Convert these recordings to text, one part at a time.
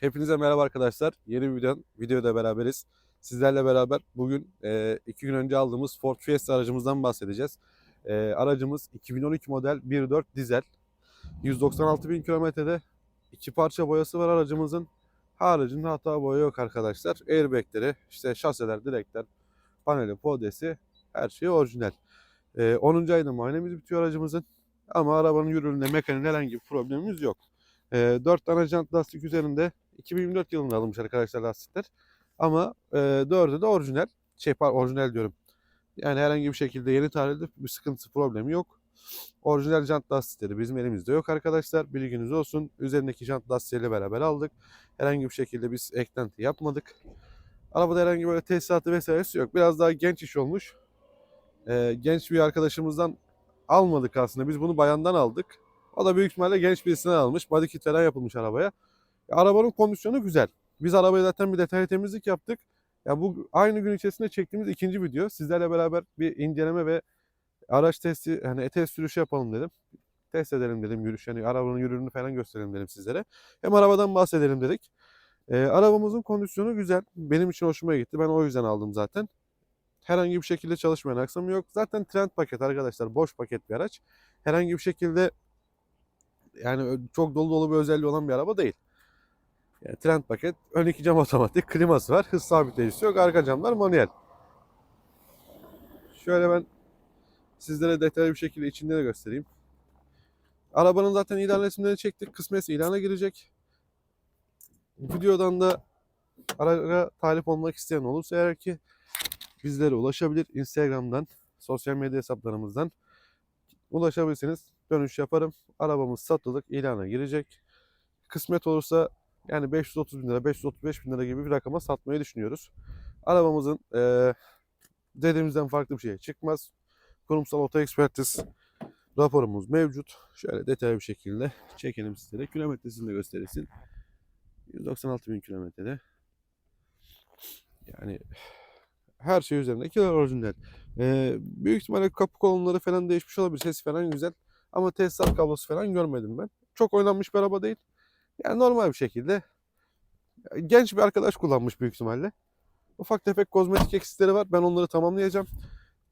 Hepinize merhaba arkadaşlar. Yeni bir videonun videoda beraberiz. Sizlerle beraber bugün e, iki gün önce aldığımız Ford Fiesta aracımızdan bahsedeceğiz. E, aracımız 2012 model 1.4 dizel. 196 bin kilometrede iki parça boyası var aracımızın. Haricinde hata boya yok arkadaşlar. Airbagleri, işte şaseler, direkler, paneli, podesi her şey orijinal. E, 10. ayında muayenemiz bitiyor aracımızın. Ama arabanın yürürlüğünde mekanik herhangi bir problemimiz yok. E, 4 tane jant lastik üzerinde 2024 yılında alınmış arkadaşlar lastikler. Ama e, 4'ü de orijinal. Şey orijinal diyorum. Yani herhangi bir şekilde yeni tarihte bir sıkıntısı problemi yok. Orijinal jant lastikleri bizim elimizde yok arkadaşlar. Bilginiz olsun. Üzerindeki jant lastikleriyle beraber aldık. Herhangi bir şekilde biz eklenti yapmadık. Arabada herhangi böyle tesisatı vesairesi yok. Biraz daha genç iş olmuş. E, genç bir arkadaşımızdan almadık aslında. Biz bunu bayandan aldık. O da büyük ihtimalle genç birisinden almış. Body kit falan yapılmış arabaya. Arabanın kondisyonu güzel. Biz arabaya zaten bir detaylı temizlik yaptık. Ya bu aynı gün içerisinde çektiğimiz ikinci video. Sizlerle beraber bir inceleme ve araç testi, hani test sürüşü yapalım dedim. Test edelim dedim yürüyüş. Yani arabanın yürürlüğünü falan gösterelim dedim sizlere. Hem arabadan bahsedelim dedik. Ee, arabamızın kondisyonu güzel. Benim için hoşuma gitti. Ben o yüzden aldım zaten. Herhangi bir şekilde çalışmayan aksamı yok. Zaten trend paket arkadaşlar. Boş paket bir araç. Herhangi bir şekilde yani çok dolu dolu bir özelliği olan bir araba değil. Yani trend paket. Ön iki cam otomatik. Kliması var. Hız sabitleyicisi yok. Arka camlar manuel. Şöyle ben sizlere detaylı bir şekilde içinde de göstereyim. Arabanın zaten ilan resimlerini çektik. Kısmetse ilana girecek. Videodan da araca talip olmak isteyen olursa eğer ki bizlere ulaşabilir. Instagram'dan, sosyal medya hesaplarımızdan ulaşabilirsiniz. Dönüş yaparım. Arabamız satılık, ilana girecek. Kısmet olursa yani 530 bin lira, 535 bin lira gibi bir rakama satmayı düşünüyoruz. Arabamızın eee dediğimizden farklı bir şey çıkmaz. Kurumsal oto ekspertiz raporumuz mevcut. Şöyle detaylı bir şekilde çekelim sizlere. Kilometresini de gösterirsin. 196 bin kilometrede. Yani her şey üzerindeki orijinal. Ee, büyük ihtimalle kapı kolonları falan değişmiş olabilir. Sesi falan güzel. Ama tesisat kablosu falan görmedim ben. Çok oynanmış bir araba değil. Yani normal bir şekilde genç bir arkadaş kullanmış büyük ihtimalle. Ufak tefek kozmetik eksikleri var. Ben onları tamamlayacağım.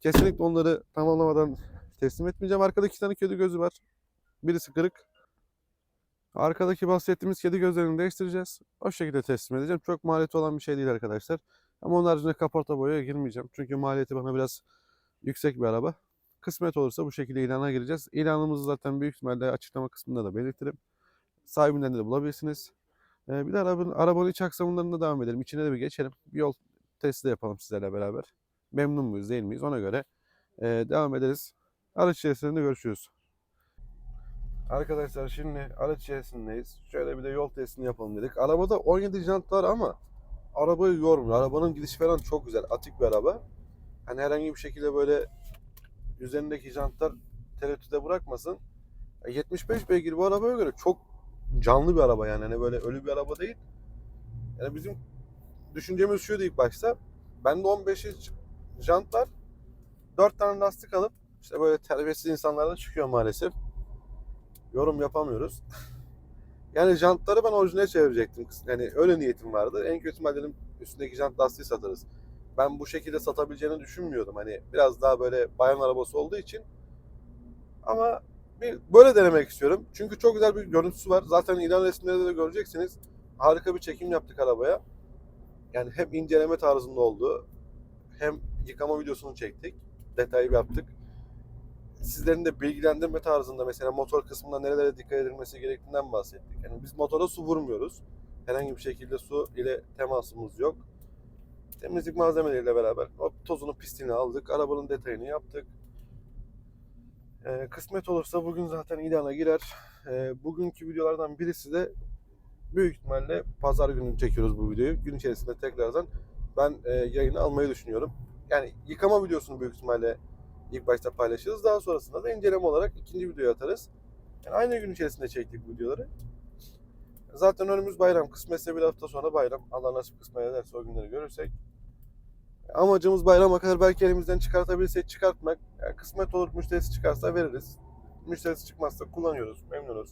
Kesinlikle onları tamamlamadan teslim etmeyeceğim. Arkada iki tane kedi gözü var. Birisi kırık. Arkadaki bahsettiğimiz kedi gözlerini değiştireceğiz. O şekilde teslim edeceğim. Çok maliyeti olan bir şey değil arkadaşlar. Ama onun haricinde kaporta boyaya girmeyeceğim. Çünkü maliyeti bana biraz yüksek bir araba. Kısmet olursa bu şekilde ilana gireceğiz. İlanımızı zaten büyük ihtimalle açıklama kısmında da belirtirim. Sahibinden de bulabilirsiniz. Ee, bir de arabanın, arabanın iç aksamından da devam edelim. İçine de bir geçelim. Bir yol testi de yapalım sizlerle beraber. Memnun muyuz değil miyiz ona göre e, devam ederiz. Araç içerisinde görüşürüz. Arkadaşlar şimdi araç içerisindeyiz. Şöyle bir de yol testini yapalım dedik. Arabada 17 jant var ama arabayı yormuyor. Arabanın gidişi falan çok güzel. Atik bir araba. Hani herhangi bir şekilde böyle üzerindeki jantlar tereddüte bırakmasın. Ya 75 beygir bu arabaya göre çok canlı bir araba yani. Hani böyle ölü bir araba değil. Yani bizim düşüncemiz şuydu ilk başta. Bende 15 inç var. 4 tane lastik alıp işte böyle terbiyesiz insanlardan çıkıyor maalesef. Yorum yapamıyoruz. yani jantları ben orijinal çevirecektim. Yani öyle niyetim vardı. En kötü ihtimal dedim üstündeki jant lastiği satarız. Ben bu şekilde satabileceğini düşünmüyordum. Hani biraz daha böyle bayan arabası olduğu için. Ama bir böyle denemek istiyorum. Çünkü çok güzel bir görüntüsü var. Zaten ilan resimlerinde de göreceksiniz. Harika bir çekim yaptık arabaya. Yani hem inceleme tarzında oldu. Hem yıkama videosunu çektik. Detaylı yaptık. Sizlerin de bilgilendirme tarzında mesela motor kısmında nerelere dikkat edilmesi gerektiğinden bahsettik. Yani biz motora su vurmuyoruz. Herhangi bir şekilde su ile temasımız yok. Temizlik malzemeleriyle beraber o tozunu pisliğini aldık. Arabanın detayını yaptık. Ee, kısmet olursa bugün zaten ilana girer. Ee, bugünkü videolardan birisi de büyük ihtimalle pazar günü çekiyoruz bu videoyu. Gün içerisinde tekrardan ben e, yayını almayı düşünüyorum. Yani yıkama videosunu büyük ihtimalle ilk başta paylaşırız. Daha sonrasında da inceleme olarak ikinci videoyu atarız. Yani aynı gün içerisinde çektik videoları. Zaten önümüz bayram. Kısmetse bir hafta sonra bayram. Allah nasip kısmet ederse o günleri görürsek. Amacımız bayrama kadar belki elimizden çıkartabilirsek çıkartmak. Yani kısmet olur müşterisi çıkarsa veririz. Müşterisi çıkmazsa kullanıyoruz. Memnunuz.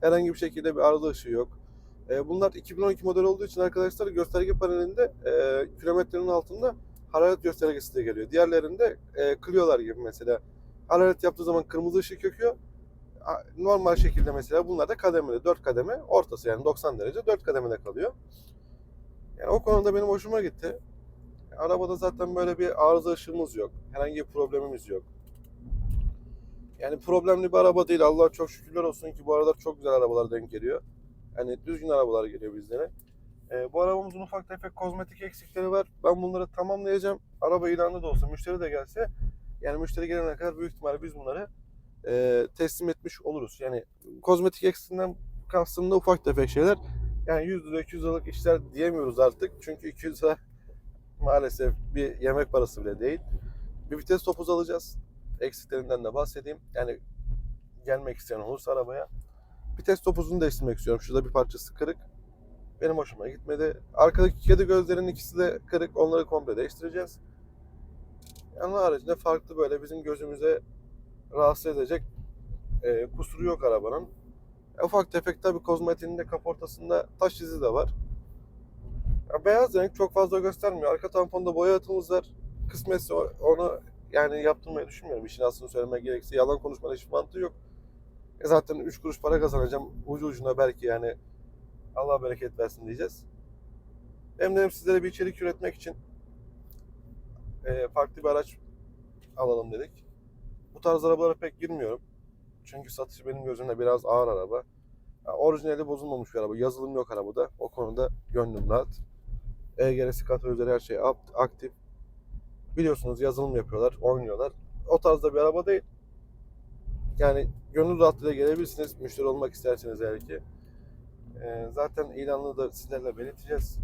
Herhangi bir şekilde bir arıza ışığı yok. E, bunlar 2012 model olduğu için arkadaşlar gösterge panelinde e, kilometrenin altında hararet göstergesi de geliyor. Diğerlerinde e, Clio'lar gibi mesela hararet yaptığı zaman kırmızı ışık yakıyor. Normal şekilde mesela bunlar da kademeli. 4 kademe ortası yani 90 derece 4 kademede kalıyor. Yani o konuda benim hoşuma gitti. Arabada zaten böyle bir arıza ışığımız yok. Herhangi bir problemimiz yok. Yani problemli bir araba değil. Allah çok şükürler olsun ki bu aralar çok güzel arabalar denk geliyor. Yani düzgün arabalar geliyor bizlere. Ee, bu arabamızın ufak tefek kozmetik eksikleri var. Ben bunları tamamlayacağım. Araba ilanlı da olsa, müşteri de gelse yani müşteri gelene kadar büyük ihtimalle biz bunları e, teslim etmiş oluruz. Yani kozmetik eksiğinden kastım da ufak tefek şeyler. Yani 100 lira 200 liralık işler diyemiyoruz artık. Çünkü 200 lira maalesef bir yemek parası bile değil. Bir vites topuzu alacağız. Eksiklerinden de bahsedeyim. Yani gelmek isteyen olursa arabaya. Vites topuzunu değiştirmek istiyorum. Şurada bir parçası kırık. Benim hoşuma gitmedi. Arkadaki kedi gözlerinin ikisi de kırık. Onları komple değiştireceğiz. Yani haricinde farklı böyle bizim gözümüze rahatsız edecek e, kusuru yok arabanın. E, ufak tefek tabi kozmetiğinde kaportasında taş izi de var. Ya, beyaz renk çok fazla göstermiyor. Arka tamponda boya atımız var. Kısmetse onu yani yaptırmayı düşünmüyorum. İşin aslını söylemek gerekirse yalan konuşmanın hiçbir mantığı yok. E zaten 3 kuruş para kazanacağım. Ucu ucuna belki yani Allah bereket versin diyeceğiz. Hem de hem sizlere bir içerik üretmek için e, farklı bir araç alalım dedik. Bu tarz arabalara pek girmiyorum. Çünkü satışı benim gözümde biraz ağır araba. Ya, orijinali bozulmamış bir araba. Yazılım yok arabada. O konuda gönlüm rahat. EGR'si katalizörü her şey aktif. Biliyorsunuz yazılım yapıyorlar, oynuyorlar. O tarzda bir araba değil. Yani gönül rahatlığıyla gelebilirsiniz. Müşteri olmak isterseniz eğer ki. Ee, zaten ilanını da sizlerle belirteceğiz.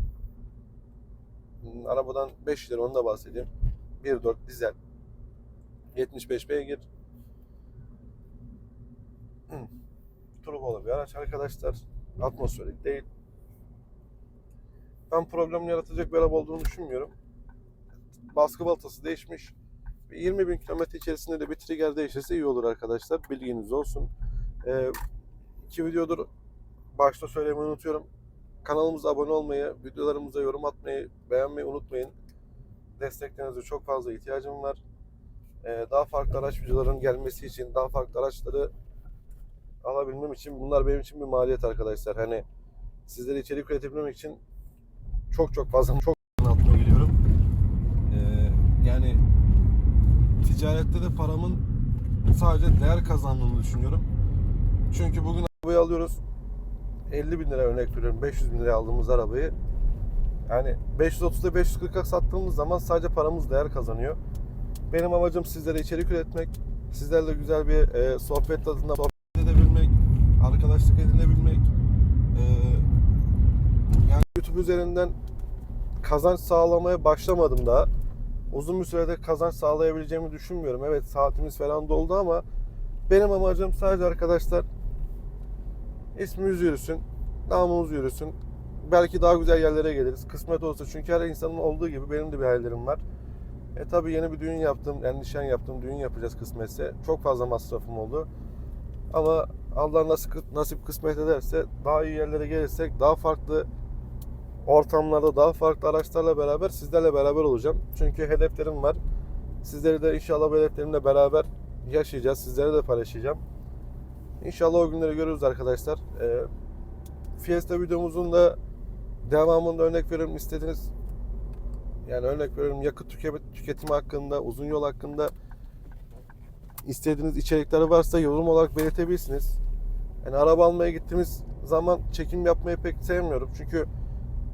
Arabadan 5 lira onu da bahsedeyim. 1.4 dizel. 75 beygir. Hmm. Turbolu bir araç arkadaşlar. Atmosferik değil. Ben problem yaratacak bir araba olduğunu düşünmüyorum. Baskı baltası değişmiş. Ve 20 bin kilometre içerisinde de bir trigger değişirse iyi olur arkadaşlar. Bilginiz olsun. Ee, iki videodur başta söylemeyi unutuyorum. Kanalımıza abone olmayı, videolarımıza yorum atmayı, beğenmeyi unutmayın. Desteklerinize çok fazla ihtiyacım var. Ee, daha farklı araç videoların gelmesi için, daha farklı araçları alabilmem için bunlar benim için bir maliyet arkadaşlar. Hani sizlere içerik üretebilmem için çok çok fazla çok altına giriyorum. Ee, yani ticarette de paramın sadece değer kazandığını düşünüyorum. Çünkü bugün arabayı alıyoruz. 50 bin lira örnek veriyorum. 500 bin liraya aldığımız arabayı yani 530'da 540'a sattığımız zaman sadece paramız değer kazanıyor. Benim amacım sizlere içerik üretmek, sizlerle güzel bir e, sohbet tadında sohbet edebilmek, arkadaşlık edinebilmek. E, YouTube üzerinden kazanç sağlamaya başlamadım daha. Uzun bir sürede kazanç sağlayabileceğimi düşünmüyorum. Evet saatimiz falan doldu ama benim amacım sadece arkadaşlar ismimiz yürüsün, namımız yürüsün. Belki daha güzel yerlere geliriz. Kısmet olsa çünkü her insanın olduğu gibi benim de bir hayallerim var. E tabi yeni bir düğün yaptım, yani nişan yaptım, düğün yapacağız kısmetse. Çok fazla masrafım oldu. Ama Allah nasip, nasip kısmet ederse daha iyi yerlere gelirsek daha farklı ortamlarda daha farklı araçlarla beraber sizlerle beraber olacağım. Çünkü hedeflerim var. Sizleri de inşallah bu hedeflerimle beraber yaşayacağız. Sizlere de paylaşacağım. İnşallah o günleri görürüz arkadaşlar. Ee, Fiesta videomuzun da devamında örnek veriyorum istediğiniz yani örnek veriyorum yakıt tüke- tüketimi hakkında, uzun yol hakkında istediğiniz içerikleri varsa yorum olarak belirtebilirsiniz. Yani araba almaya gittiğimiz zaman çekim yapmayı pek sevmiyorum. Çünkü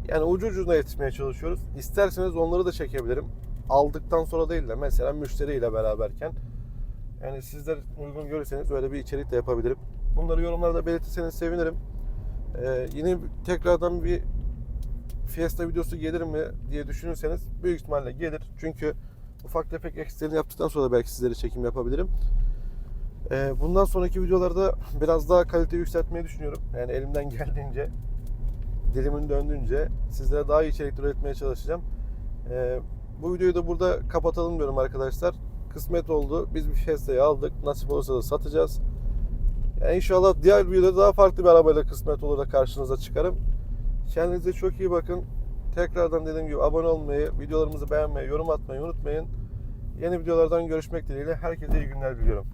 yani ucu ucuna yetişmeye çalışıyoruz. İsterseniz onları da çekebilirim. Aldıktan sonra değil de mesela müşteriyle beraberken. Yani sizler uygun görürseniz öyle bir içerik de yapabilirim. Bunları yorumlarda belirtirseniz sevinirim. Ee, yine tekrardan bir Fiesta videosu gelir mi diye düşünürseniz büyük ihtimalle gelir. Çünkü ufak tefek eksiklerini yaptıktan sonra belki sizlere çekim yapabilirim. Ee, bundan sonraki videolarda biraz daha kalite yükseltmeyi düşünüyorum. Yani elimden geldiğince, dilimin döndüğünce sizlere daha iyi içerikler üretmeye çalışacağım. Ee, bu videoyu da burada kapatalım diyorum arkadaşlar. Kısmet oldu. Biz bir Fiesta'yı aldık. Nasip olursa da satacağız. Yani inşallah diğer videoda daha farklı bir arabayla kısmet olur da karşınıza çıkarım. Kendinize çok iyi bakın. Tekrardan dediğim gibi abone olmayı, videolarımızı beğenmeyi, yorum atmayı unutmayın. Yeni videolardan görüşmek dileğiyle herkese iyi günler diliyorum.